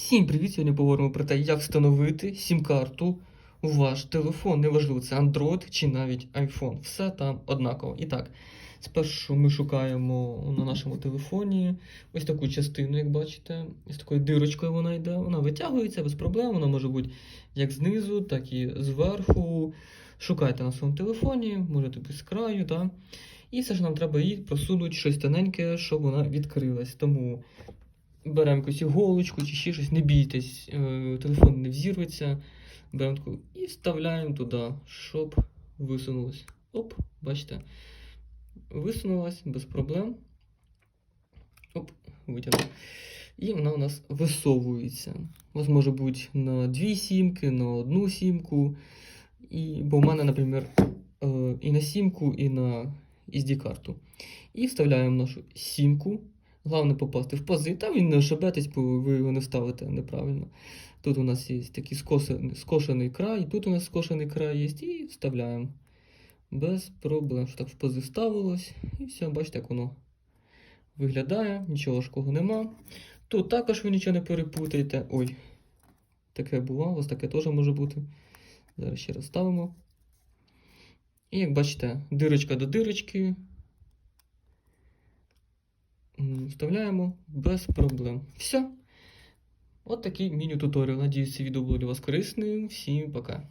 Всім привіт! Сьогодні поговоримо про те, як встановити сім-карту у ваш телефон. Неважливо, це Android чи навіть iPhone. Все там однаково. І так, спершу ми шукаємо на нашому телефоні ось таку частину, як бачите, з такою дирочкою вона йде. Вона витягується без проблем. Вона може бути як знизу, так і зверху. Шукайте на своєму телефоні, можете бути з краю, так? І все ж нам треба її просунути щось тоненьке, щоб вона відкрилась. Тому беремо якусь іголочку чи ще щось, не бійтесь, е, телефон не взірветься. Беремо таку і вставляємо туди, щоб висунулось. Оп, бачите. Висунулась без проблем. Оп, витягнув. І вона у нас висовується. У вас може бути на дві сімки, на одну сімку. І, бо в мене, наприклад, е, і на сімку, і на SD-карту. І вставляємо нашу сімку. Головне попасти в пази, та він не ошибетесь, бо ви його не ставите неправильно. Тут у нас є такий скосений, скошений край, тут у нас скошений край є, і вставляємо. Без проблем. Що так в пази вставилось. І все, бачите, як воно виглядає, нічого важкого нема. Тут також ви нічого не перепутаєте. Ой, таке бувало, ось таке теж може бути. Зараз ще раз ставимо. І як бачите, дирочка до дирочки. Вставляємо без проблем. Все. От такий міні-туторіал. Надіюсь, це відео було для вас корисним. Всім пока.